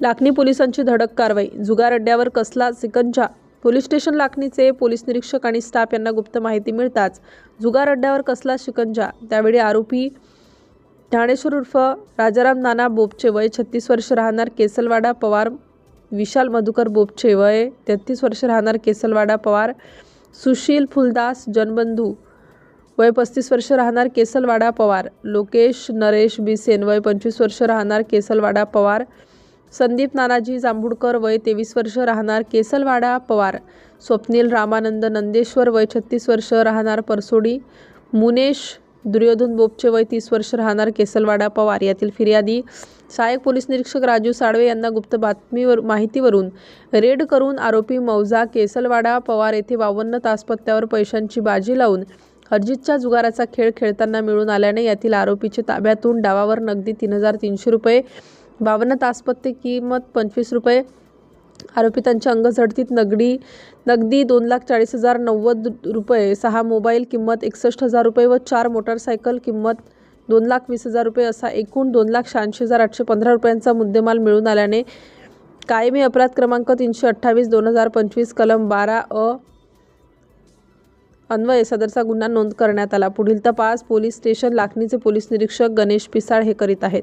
लाखनी पोलिसांची धडक कारवाई. जुगार अड्ड्यावर कसला सिकंजा? पोलीस स्टेशन लाखणीचे पोलीस निरीक्षक आणि स्टाफ यांना गुप्त माहिती मिळताच जुगार अड्ड्यावर कसला शिकंजा त्यावेळी आरोपी ठाणेश्वर उर्फ राजाराम नाना बोपचे वय छत्तीस वर्ष राहणार केसलवाडा पवार विशाल मधुकर बोपचे वय तेहतीस वर्ष राहणार केसलवाडा पवार सुशील फुलदास जनबंधू वय पस्तीस वर्ष राहणार केसलवाडा पवार. लोकेश नरेश बिसेन वय पंचवीस वर्ष राहणार केसलवाडा पवार. संदीप नानाजी जांभूडकर वय तेवीस वर्ष राहणार केसलवाडा पवार. स्वप्नील रामानंद नंदेश्वर वय छत्तीस वर्ष राहणार परसोडी. मुनेश दुर्योधन बोपचे वय तीस वर्ष राहणार केसलवाडा पवार. यातील फिर्यादी सहाय्यक पोलीस निरीक्षक राजू साळवे यांना गुप्त बातमीवर माहितीवरून रेड करून आरोपी मौजा केसलवाडा पवार येथे बावन्न तास पत्त्यावर पैशांची बाजी लावून अर्जितच्या जुगाराचा खेळ खेळताना मिळून आल्याने यातील आरोपीचे ताब्यातून डावावर नगदी तीन हजार तीनशे रुपये बावन्न तासपत्ते किंमत पंचवीस रुपये. आरोपितांच्या अंगझडतीत नगडी नगदी दोन लाख चाळीस हजार नव्वद रुपये सहा मोबाईल किंमत एकसष्ट हजार रुपये व चार मोटारसायकल किंमत दोन लाख वीस हजार रुपये असा एकूण दोन लाख शहाऐंशी हजार आठशे पंधरा रुपयांचा मुद्देमाल मिळून आल्याने कायमी अपराध क्रमांक तीनशे अठ्ठावीस दोन हजार पंचवीस कलम बारा अ अन्वये सदरचा गुन्हा नोंद करण्यात आला. पुढील तपास पोलीस स्टेशन लाखणीचे पोलीस निरीक्षक गणेश पिसाळ हे करीत आहेत.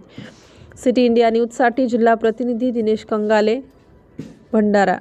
सिटी इंडिया न्यूजसाठी जिल्हा प्रतिनिधी दिनेश कंगाले भंडारा.